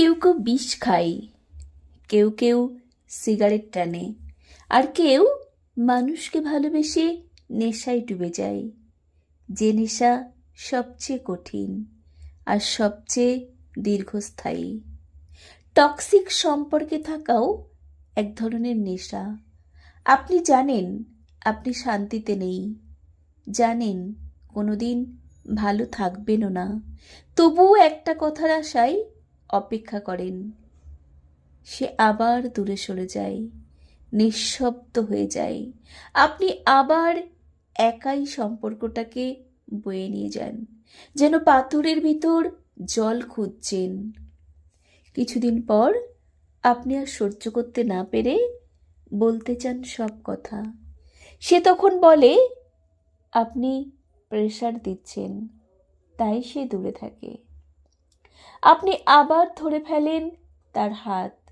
কেউ কেউ বিষ খায়, কেউ কেউ সিগারেট টানে, আর কেউ মানুষকে ভালোবেসে নেশায় ডুবে যায়। যে নেশা সবচেয়ে কঠিন আর সবচেয়ে দীর্ঘস্থায়ী। টক্সিক সম্পর্কে থাকাও এক ধরনের নেশা। আপনি জানেন, আপনি শান্তিতে নেই। জানেন, কোনোদিন ভালো থাকবেনও না। তবুও একটা কথার আশায় অপেক্ষা করেন। সে আবার দূরে সরে যায়, নিঃশব্দ হয়ে যায়। আপনি আবার একাই সম্পর্কটাকে বয়ে নিয়ে যান, যেন পাথরের ভিতর জল খুঁজছেন। কিছুদিন পর আপনি আর সহ্য করতে না পেরে বলতে চান সব কথা। সে তখন বলে, আপনি প্রেশার দিচ্ছেন, তাই সে দূরে থাকে। আপনি আবার ধরে ফেলেন তার হাত।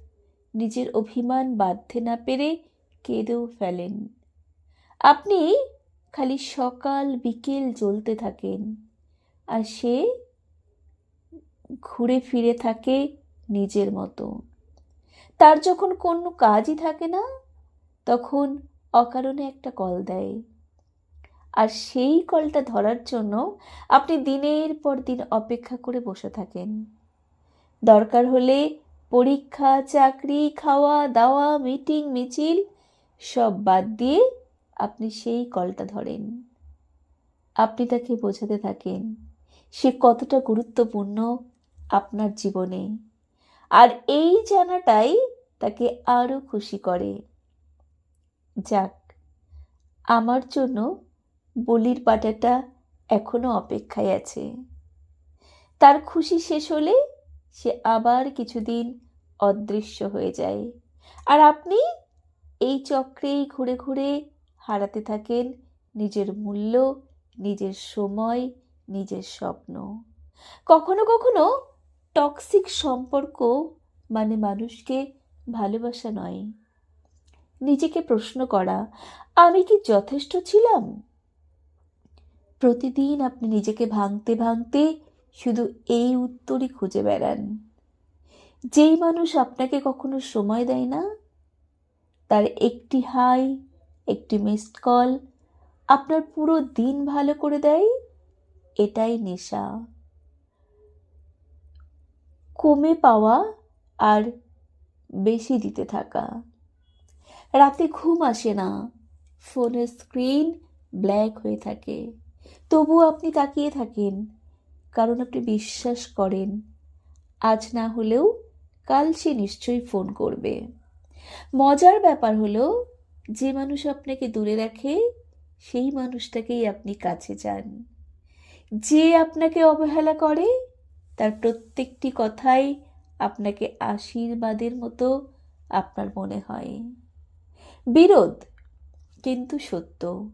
নিজের অভিমান বাঁধতে না পেরে কেঁদেও ফেলেন। আপনি খালি সকাল বিকেল জ্বলতে থাকেন আর সে ঘুরে ফিরে থাকে নিজের মতো। তার যখন কোনো কাজই থাকে না, তখন অকারণে একটা কল দেয়। আর সেই কলটা ধরার জন্য আপনি দিনের পর দিন অপেক্ষা করে বসে থাকেন। দরকার হলে পরীক্ষা, চাকরি, খাওয়া, দাওয়া, মিটিং, মিছিল, সব বাদ দিয়ে আপনি সেই কলটা ধরেন। আপনি তাকে বোঝাতে থাকেন সে কতটা গুরুত্বপূর্ণ আপনার জীবনে। আর এই জানাটাই তাকে আরও খুশি করে। যাক, আমার জন্য বলির পাটাটা এখনও অপেক্ষায় আছে। তার খুশি শেষ হলে সে আবার কিছুদিন অদৃশ্য হয়ে যায়। আর আপনি এই চক্রেই ঘুরে ঘুরে হারাতে থাকেন নিজের মূল্য, নিজের সময়, নিজের স্বপ্ন। কখনো কখনো টক্সিক সম্পর্ক মানে মানুষকে ভালোবাসা নয়। নিজেকে প্রশ্ন করা, আমি কি যথেষ্ট ছিলাম? প্রতিদিন আপনি নিজেকে ভাঙতে ভাঙতে শুধু এই উত্তরই খুঁজে বেড়ান। যেই মানুষ আপনাকে কখনো সময় দেয় না, তার একটি হাই, একটি মিসড কল আপনার পুরো দিন ভালো করে দেয়, এটাই নেশা। কমে পাওয়া আর বেশি দিতে থাকা। রাতে ঘুম আসে না, ফোনের স্ক্রিন ব্ল্যাক হয়ে থাকে। তবুও আপনি তাকিয়ে থাকেন কারণ আপনি বিশ্বাস করেন। আজ না হলেও কাল সে নিশ্চয়ই ফোন করবে। মজার ব্যাপার হলো, যে মানুষ আপনাকে দূরে রাখে, সেই মানুষটাকেই আপনি কাছে চান। যে আপনাকে অবহেলা করে, তার প্রত্যেকটি কথাই আপনাকে আশীর্বাদের মতো আপনার মনে হয়। বিরোধ কিন্তু সত্য।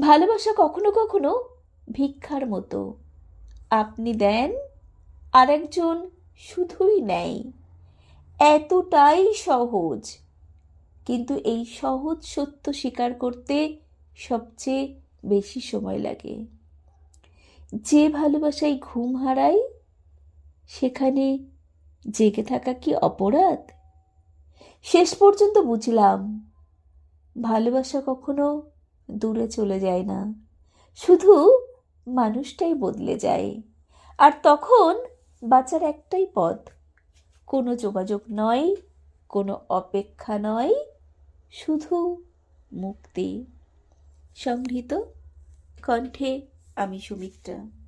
ভালোবাসা কখনো কখনো ভিক্ষার মতো। আপনি দেন আর একজন শুধুই নেয়। এতটাই সহজ। কিন্তু এই সহজ সত্য স্বীকার করতে সবচেয়ে বেশি সময় লাগে। যে ভালোবাসায় ঘুম হারায় সেখানে জেগে থাকা কি অপরাধ? শেষ পর্যন্ত বুঝলাম, ভালোবাসা কখনো দূরে চলে যায় না। শুধু মানুষটাই বদলে যায়। আর তখন বাঁচার একটাই পথ, কোনো যোগাযোগ নয়, কোনো অপেক্ষা নয়, শুধু মুক্তি। সংগৃহীত কণ্ঠে আমি সুমিত্রা।